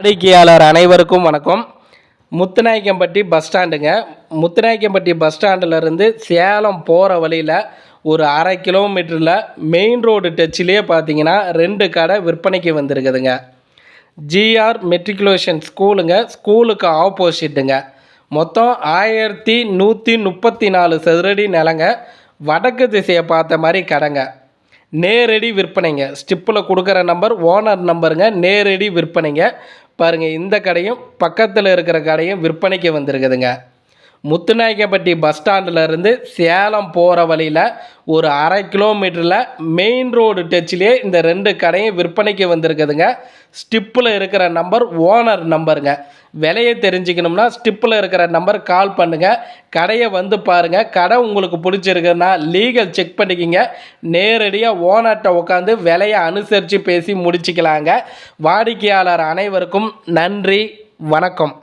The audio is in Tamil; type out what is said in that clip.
வாடிக்கையாளர் அனைவருக்கும் வணக்கம். முத்துநாயக்கம்பட்டி பஸ் ஸ்டாண்டுங்க. முத்துநாயக்கம்பட்டி பஸ் ஸ்டாண்டுலேருந்து சேலம் போகிற வழியில் ஒரு அரை கிலோமீட்டரில் மெயின் ரோடு டச்சிலேயே பார்த்தீங்கன்னா ரெண்டு கடை விற்பனைக்கு வந்திருக்குதுங்க. ஜிஆர் மெட்ரிகுலேஷன் ஸ்கூலுங்க. ஸ்கூலுக்கு ஆப்போசிட்டுங்க. மொத்தம் ஆயிரத்தி நூற்றி முப்பத்தி நாலு சதுரடி நிலங்க. வடக்கு திசையை பார்த்த மாதிரி கடைங்க. நேரடி விற்பனைங்க. ஸ்டிப்பில் கொடுக்குற நம்பர் ஓனர் நம்பருங்க. நேரடி விற்பனைங்க. பாருங்கள் இந்த கடையும் பக்கத்தில் இருக்கிற கடையும் விற்பனைக்கு வந்திருக்குதுங்க. முத்துநாயக்கப்பட்டி பஸ் ஸ்டாண்டில் இருந்து சேலம் போகிற வழியில் ஒரு அரை கிலோமீட்டரில் மெயின் ரோடு டச்சிலே இந்த ரெண்டு கடையும் விற்பனைக்கு வந்திருக்குதுங்க. ஸ்டிப்பில் இருக்கிற நம்பர் ஓனர் நம்பருங்க விலையை தெரிஞ்சுக்கணும்னா ஸ்டிப்பில் இருக்கிற நம்பர் கால் பண்ணுங்கள் கடையை வந்து பாருங்கள் கடை உங்களுக்கு பிடிச்சிருக்குன்னா லீகல் செக் பண்ணிக்கிங்க. நேரடியாக ஓனர்கிட்ட உட்காந்து விலையை அனுசரித்து பேசி முடிச்சுக்கலாங்க. வாடிக்கையாளர் அனைவருக்கும் நன்றி வணக்கம்.